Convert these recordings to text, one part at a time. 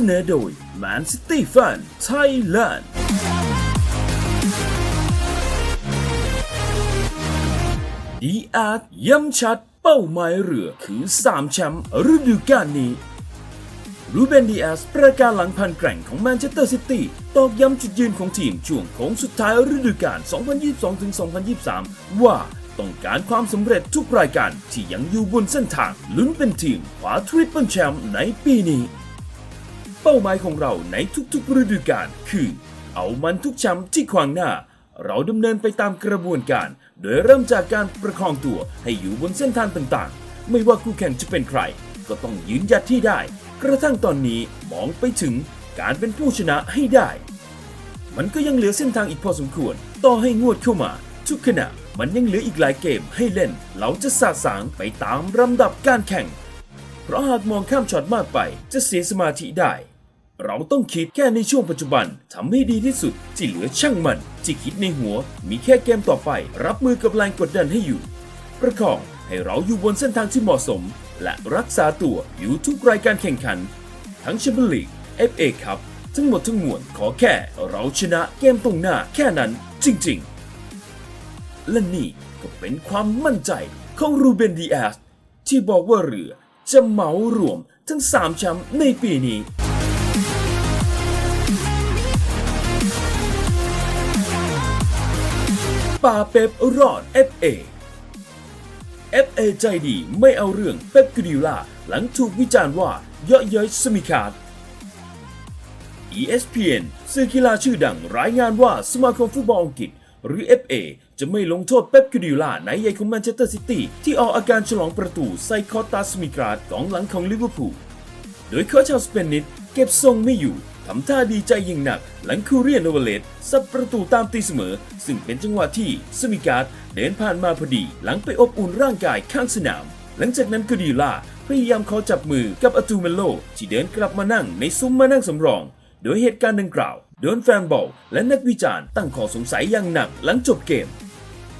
เสนอโดย Man City Fan Thailand ดีอาร์ย้ำชัดเป้าหมายเรือคือ 3 แชมป์ฤดูกาลนี้รูเบนดีอาสประกาศหลังพันแกร่งของแมนเชสเตอร์ซิตี้ตอกย้ำจุดยืนของทีมช่วงโค้งสุดท้ายฤดูกาล 2022-2023 ว่าต้องการความสำเร็จทุกรายการที่ยังอยู่บนเส้นทางลุ้นเป็นทีมคว้าทริปเปิลแชมป์ในปีนี้ เป้าหมายของเราในทุกๆฤดูกาลคือ เอามันทุกแชมป์ที่ขวางหน้า เราดำเนินไปตามกระบวนการ โดยเริ่มจากการประคองตัวให้อยู่บนเส้นทางต่างๆ ไม่ว่าคู่แข่งจะเป็นใคร ก็ต้องยืนหยัดที่ได้ กระทั่งตอนนี้มองไปถึงการเป็นผู้ชนะให้ได้ มันก็ยังเหลือเส้นทางอีกพอสมควร ต่อให้งวดเข้ามา ทุกขณะมันยังเหลืออีกหลายเกมให้เล่น เราจะสาสางไปตามลำดับการแข่ง เพราะหากมองข้ามช็อตมากไปจะเสียสมาธิได้ เราต้องคิดแค่ในช่วงปัจจุบันทำให้ดีที่สุดที่เหลือช่างมันที่คิดในหัว มีแค่เกมต่อไป รับมือกับแรงกดดันให้อยู่ ประคองให้เราอยู่บนเส้นทางที่เหมาะสม และรักษาตัวอยู่ทุกรายการแข่งขัน ทั้งแชมเปี้ยนลีก FA ครับทั้งหมดทั้งมวลขอแค่เราชนะเกมตรงหน้าแค่นั้นจริง ๆ และนี่ก็เป็นความมั่นใจของรูเบนดีแอสที่บอกว่าเรือ จะเหมารวมทั้ง 3 แชมป์ในปีนี้ปาเป๊ปรอด FA FA ใจดีไม่เอาเรื่องเป๊ปกริล่าหลังถูกวิจารณ์ว่าเยาะเย้ยสมิคาร์ ESPN สื่อกีฬาชื่อดังรายงานว่าสมาคมฟุตบอลอังกฤษ หรือ FA จะไม่ลงโทษเป๊ปกริล่าในใหญ่ของแมนเชสเตอร์ซิตี้ที่ออกอาการฉลองประตูใส่คอตาสมิคาร์กองหลังของลิเวอร์พูล โดยโค้ชชาวสเปนนิดเก็บทรงไม่อยู่ทำท่าดีใจยิ่งหนัก หลังคูเรียนโนเวเลตซับประตูตามตีเสมอ ซึ่งเป็นจังหวะที่สมิการ์ดเดินผ่านมาพอดี หลังไปอบอุ่นร่างกายข้างสนาม หลังจากนั้นก็ดีล่าพยายามขอจับมือกับอาตูเมโล ที่เดินกลับมานั่งในซุ้มมานั่งสำรอง โดยเหตุการณ์ดังกล่าวโดนแฟนบอลและนักวิจารณ์ตั้งข้อสงสัยอย่างหนักหลังจบเกม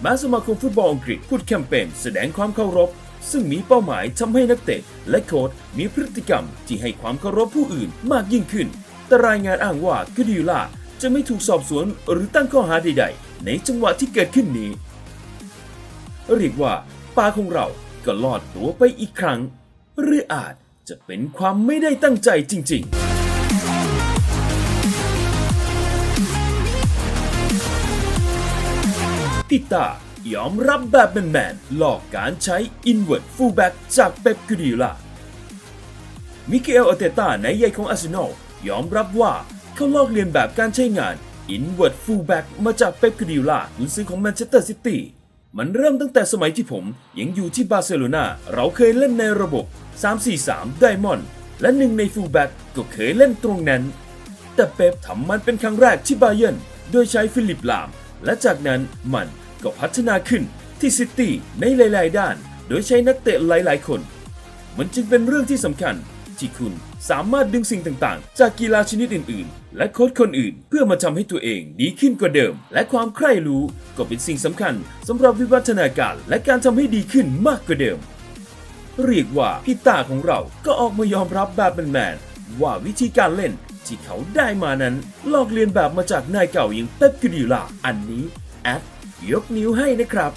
แม้สมาคมฟุตบอลอังกฤษพูดแคมเปญแสดงความเคารพ ซึ่งมีเป้าหมายทำให้นักเตะและโค้ชมีพฤติกรรมที่ให้ความเคารพผู้อื่นมากยิ่งขึ้น แต่รายงานอ้างว่ากดิล่าจะไม่ถูกสอบสวนหรือตั้งข้อหาใด ๆ ในจังหวะที่เกิดขึ้นนี้ เรียกว่าปาของเราก็รอดตัวไปอีกครั้ง หรืออาจจะเป็นความไม่ได้ตั้งใจจริง ๆ ติตายอมรับแบบแมนๆหลอกการใช้ Inward Fullback จากเป๊ปกูดิล่ามิเกลอเตต้าในใหญ่ของอาร์เซนอลยอมรับว่าเขาลอกเลียนแบบการใช้งาน Inward Fullback มาจากเป๊ปกูดิล่ากุนซื้อของแมนเชสเตอร์ซิตี้มันเริ่มตั้งแต่สมัยที่ผมยังอยู่ที่บาร์เซโลนาเราเคยเล่นในระบบ 3-4-3 Diamond และหนึ่งใน Fullback ก็เคยเล่นตรงนั้น แต่เป๊ปทำมันเป็นครั้งแรกที่บาเยนโดยใช้ฟิลิปลาม และจากนั้นมัน ก็พัฒนาขึ้นที่ซิตี้ในหลาย ๆ ด้าน โดยใช้นักเตะหลาย ๆ คน มันจึงเป็นเรื่องที่สำคัญที่คุณสามารถดึงสิ่งต่าง ๆ จากกีฬาชนิดอื่น ๆ และโค้ชคนอื่น เพื่อมาทำให้ตัวเองดีขึ้นกว่าเดิม และความใคร่รู้ก็เป็นสิ่งสำคัญสำหรับวิวัฒนาการและการทำให้ดีขึ้นมากกว่าเดิม เรียกว่าพี่ตาของเราก็ออกมายอมรับแบบแมนๆว่าวิธีการเล่นที่เขาได้มานั้น ลอกเลียนแบบมาจากนายเก่าอย่างเป๊ปกูดิล่าอันนี้แอด ยกนิ้วให้นะครับ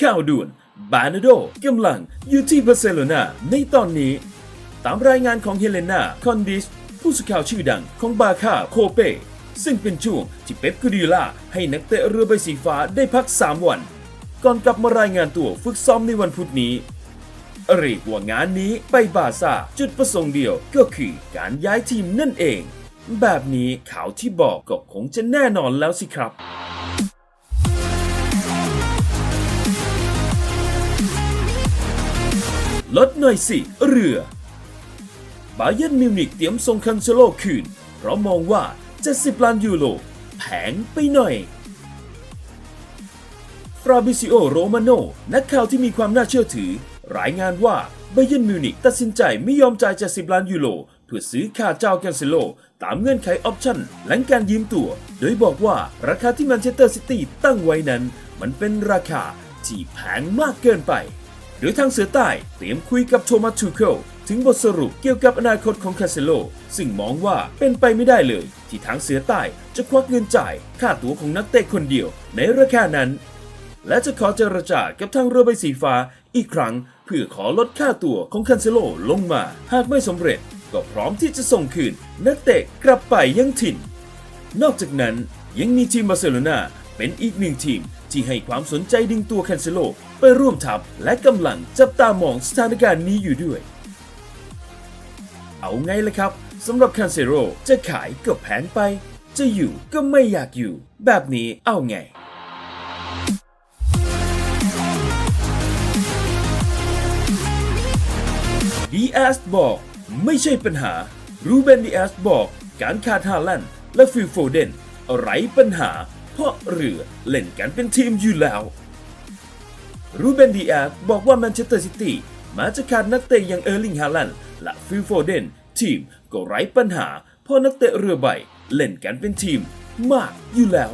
ข่าวด่วน บานาโดกำลังอยู่ที่บาร์เซโลนาในตอนนี้ ตามรายงานของเฮเลนาคอนดิส ผู้สื่อข่าวชื่อดังของบาคาโคเป ซึ่งเป็นช่วงที่เป๊ปกูดิล่าให้นักเตะเรือใบสีฟ้าได้พัก 3 วัน ก่อนกลับมารายงานตัวฝึกซ้อมในวันพุธนี้ เรียกว่างานนี้ไปบาซ่าจุดประสงค์เดียวก็คือการย้ายทีมนั่นเอง แบบนี้ข่าวที่บอกก็คงจะแน่นอนแล้วสิครับลดหน่อยสิ เรือบาเยิร์นมิวนิกเตรียมส่งคันเซโลคืน เพราะมองว่า 70 ล้านยูโรแพงไปหน่อย ฟราบิซิโอ โรมาโนนักข่าวที่มีความน่าเชื่อถือ รายงานว่าบเยนมิวนิกตัดสินใจไม่ยอมจ่าย70ล้านยูโรเพื่อซื้อค่าเจ้าแคนเซโล ตามเงื่อนไขออปชั่นหลังการยืมตัว โดยบอกว่าราคาที่แมนเชสเตอร์ซิตี้ตั้งไว้นั้น มันเป็นราคาที่แพงมากเกินไป โดยทางเสือใต้เตรียมคุยกับโทมัสทูเคิลถึงบทสรุปเกี่ยวกับอนาคตของคาเซโล ซึ่งมองว่าเป็นไปไม่ได้เลย ที่ทางเสือใต้จะควักเงินจ่ายค่าตั๋วของนักเตะคนเดียวในราคานั้น และจะขอเจรจากับทางเรือใบสีฟ้าอีกครั้ง เพื่อขอลดค่าตัวของคันเซโลลงมา หากไม่สำเร็จก็พร้อมที่จะส่งคืน นักเตะกลับไปยังถิ่น นอกจากนั้นยังมีทีมบาร์เซโลนาเป็นอีกหนึ่งทีมที่ให้ความสนใจดึงตัวคันเซโลไปร่วมทัพและกำลังจับตามองสถานการณ์นี้อยู่ด้วย เอาไงล่ะครับสำหรับคันเซโรจะขายก็แพงไป จะอยู่ก็ไม่อยากอยู่ แบบนี้เอาไง ดีแอสบอก ไม่ใช่ปัญหา รูเบนดีแอสบอก การขาดฮาลันด์และฟิลโฟเดนไร้ปัญหา เพราะเรือเล่นกันเป็นทีมอยู่แล้ว รูเบนดีแอสบอกว่าแมนเชสเตอร์ซิตี้ม้จะขาดนักเตะอย่างเออร์ลิงฮาลันด์และฟิลโฟเดนทีมก็ไร้ปัญหา เพราะนักเตะเรือใบเล่นกันเป็นทีมมากอยู่แล้ว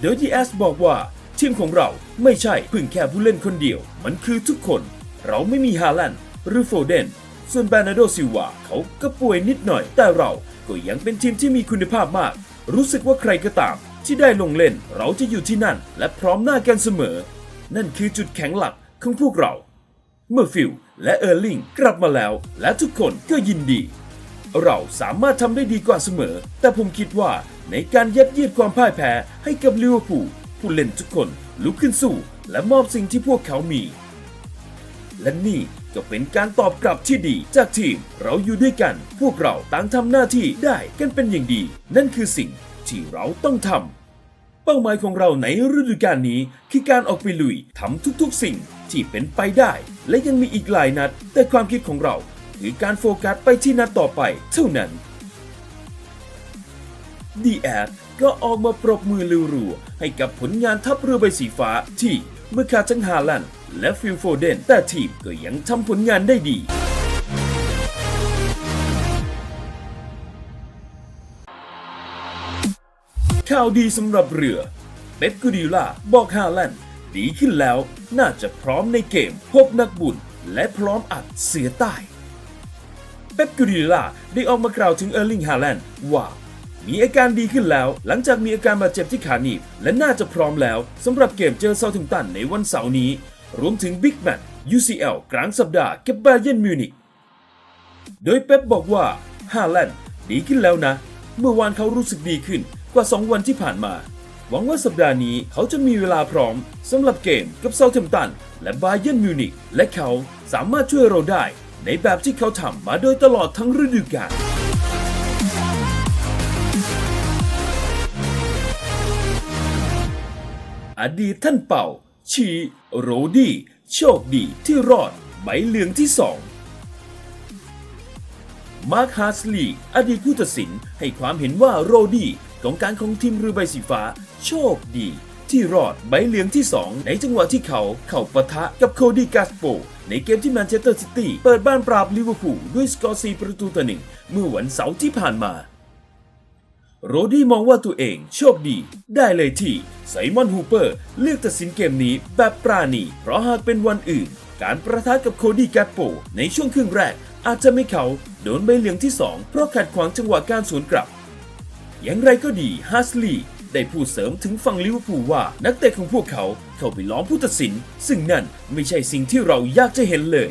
โดยดีแอสบอกว่า ทีมของเราไม่ใช่เพึ่งแค่ผู้เล่นคนเดียว มันคือทุกคน เราไม่มีฮาลันด์ หรือโฟเดน ส่วนแบรนาโดซิวาเขาก็ป่วยนิดหน่อย แต่เราก็ยังเป็นทีมที่มีคุณภาพมาก รู้สึกว่าใครก็ตาม ที่ได้ลงเล่นเราจะอยู่ที่นั่น และพร้อมหน้ากันเสมอ นั่นคือจุดแข็งหลักของพวกเรา เมื่อฟิลและเออร์ลิงกลับมาแล้ว และทุกคนก็ยินดี เราสามารถทำได้ดีกว่าเสมอ แต่ผมคิดว่าในการยัดเยียดความพ่ายแพ้ให้กับลิเวอร์พูลผู้เล่นทุกคนลุกขึ้นสู้และมอบสิ่งที่พวกเขามี และนี่ ก็เป็นการตอบกลับที่ดี จากทีมเราอยู่ด้วยกัน พวกเราต่างทำหน้าที่ได้กันเป็นอย่างดี นั่นคือสิ่งที่เราต้องทำเป้าหมายของเราในฤดูกาลนี้ คือการออกไปลุยทำทุกๆสิ่งที่เป็นไปได้ และยังมีอีกหลายนัด แต่ความคิดของเราคือการโฟกัสไปที่นัดต่อไปเท่านั้นดีแอดก็ออกมาปรบมือรัวๆให้กับผลงานทัพเรือใบสีฟ้าที่เมื่อขาดทั้งฮาลัน และฟิลโฟเดน แต่ทีมก็ยังทำผลงานได้ดี ข่าวดีสำหรับเรือ เป๊ปกูดิล่าบอกฮาแลนด์ดีขึ้นแล้ว น่าจะพร้อมในเกมพบนักบุญ และพร้อมอัดเสือใต้เป๊ปกูดิล่าได้ออกมากล่าวถึงเออร์ลิงฮาแลนด์ว่ามีอาการดีขึ้นแล้ว หลังจากมีอาการบาดเจ็บที่ขาหนีบ และน่าจะพร้อมแล้วสำหรับเกมเจอเซาท์แฮมตันในวันเสาร์นี้ รวมถึงบิ๊กแมตช์ UCL กลางสัปดาห์กับบาเยนมิวนิกโดยเป๊ปบอกว่าฮาแลนด์ดีขึ้นแล้วนะ เมื่อวานเขารู้สึกดีขึ้นกว่า 2 วันที่ผ่านมา หวังว่าสัปดาห์นี้เขาจะมีเวลาพร้อมสำหรับเกมกับเซาท์แฮมป์ตันและบาเยนมิวนิกและเขาสามารถช่วยเราได้ ในแบบที่เขาทำมาโดยตลอดทั้งฤดูกาลอดีตท่านเป่า ชีโรดี้โชคดีที่รอดใบเหลืองที่สองมาร์คฮาร์สลีย์อดีตผู้ตัดสินให้ความเห็นว่าโรดี้กองการของทีมเรือใบสีฟ้า โชคดี ที่รอดใบเหลืองที่ 2 ในจังหวะที่เขาเข้าปะทะกับโคดี้กาสโป ในเกมที่แมนเชสเตอร์ซิตี้เปิดบ้านปราบลิเวอร์พูลด้วยสกอร์ 4 ประตูต่อหนึ่งเมื่อวันเสาร์ที่ผ่านมา โรดี้มองว่าตัวเองโชคดีได้เลยที่ ไซมอนฮูเปอร์เลือกตัดสินเกมนี้แบบปราณีเพราะหากเป็นวันอื่น การประทะกับโคดี้แกปโปในช่วงครึ่งแรก อาจจะไม่เขาโดนใบเหลืองที่ 2 เพราะขัดขวางจังหวะการสวนกลับ อย่างไรก็ดีฮัสลีย์ได้พูดเสริมถึงฝั่งลิเวอร์พูลว่านักเตะของพวกเขาเข้าไปล้อมผู้ตัดสิน ซึ่งนั่นไม่ใช่สิ่งที่เราอยากจะเห็นเลย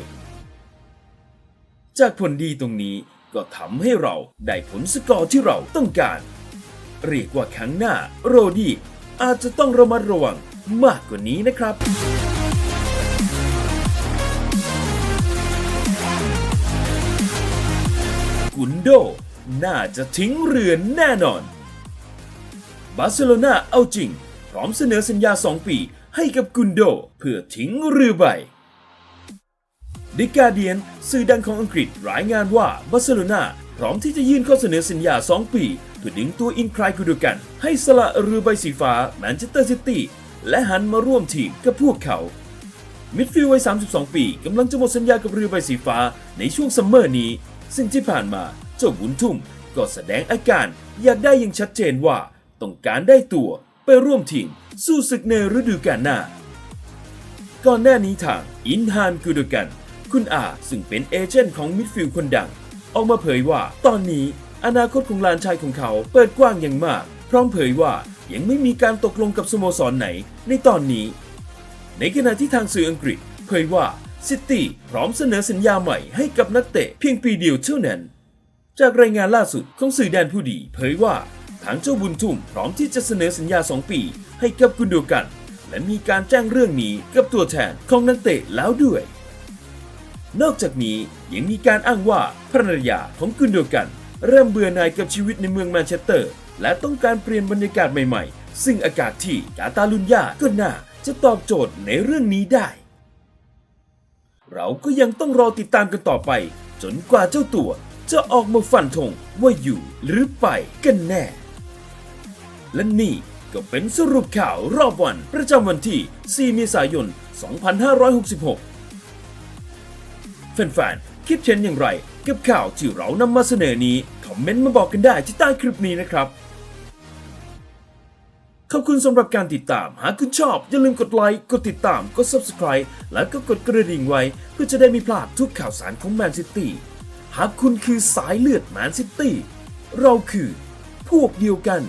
จากผลดีตรงนี้ก็ทำให้เราได้ผลสกอร์ที่เราต้องการ เรียกว่าครั้งหน้าโรดี้ อาจจะต้องระมัดระวังมากกว่านี้นะครับกุนโด น่าจะทิ้งเรือนแน่นอน บาร์เซโลนาเอาจริง พร้อมเสนอสัญญา 2 ปีให้กับกุนโด เพื่อทิ้งเรือใบดิกาเดียน สื่อดังของอังกฤษรายงานว่าบาร์เซโลนาพร้อมที่จะยื่นข้อเสนอสัญญา 2 ปี เพื่อดึงตัวอินคลายกุดกัน ให้สละเรือใบสีฟ้าแมนเชสเตอร์ซิตี้และหันมาร่วมทีมกับพวกเขา มิดฟิลด์วัย 32 ปีกำลังจะหมดสัญญากับเรือใบสีฟ้าในช่วงซัมเมอร์นี้ ซึ่งที่ผ่านมาเจ้าบุญทุ่มก็แสดงอาการอยากได้อย่างชัดเจนว่าต้องการได้ตัวไปร่วมทีมสู้ศึกในฤดูกาลหน้า ก่อนหน้านี้ทางอินฮานกูโดกัน คุณอาซึ่งเป็นเอเจนต์ของมิดฟิลด์คนดัง ออกมาเผยว่าตอนนี้ อนาคตของหลานชายของเขาเปิดกว้างอย่างมาก พร้อมเผยว่ายังไม่มีการตกลงกับสโมสรไหนในตอนนี้ ในขณะที่ทางสื่ออังกฤษเผยว่าซิตี้พร้อมเสนอสัญญาใหม่ให้กับนักเตะเพียงปีเดียวเท่านั้น จากรายงานล่าสุดของสื่อแดนผู้ดี เผยว่าทางเจ้าบุญทุ่มพร้อมที่จะเสนอสัญญา 2 ปี ให้กับกุนโดกัน และมีการแจ้งเรื่องนี้กับตัวแทนของนักเตะแล้วด้วย นอกจากนี้ยังมีการอ้างว่าภรรยาของกุนโดกัน เริ่มเบื่อหน่ายกับชีวิตในเมืองแมนเชสเตอร์ และต้องการเปลี่ยนบรรยากาศใหม่ๆ ซึ่งอากาศที่กาตาลุญญาก็น่าจะตอบโจทย์ในเรื่องนี้ได้ เราก็ยังต้องรอติดตามกันต่อไป จนกว่าเจ้าตัวจะออกมาฟันธงว่าอยู่หรือไปกันแน่ และนี่ก็เป็นสรุปข่าวรอบวันประจำวันที่ 4 เมษายน 2566 แฟนๆ คิดเห็นอย่างไร กับข่าวที่เรานำมาเสนอนี้ คอมเมนต์มาบอกกันได้ที่ใต้คลิปนี้นะครับ ขอบคุณสำหรับการติดตาม หากคุณชอบ อย่าลืมกดไลค์ กดติดตาม กด Subscribe และก็กดกระดิ่งไว้ เพื่อจะได้ไม่พลาดทุกข่าวสารของแมนซิตี้ หากคุณคือสายเลือดแมนซิตี้ เราคือพวกเดียวกัน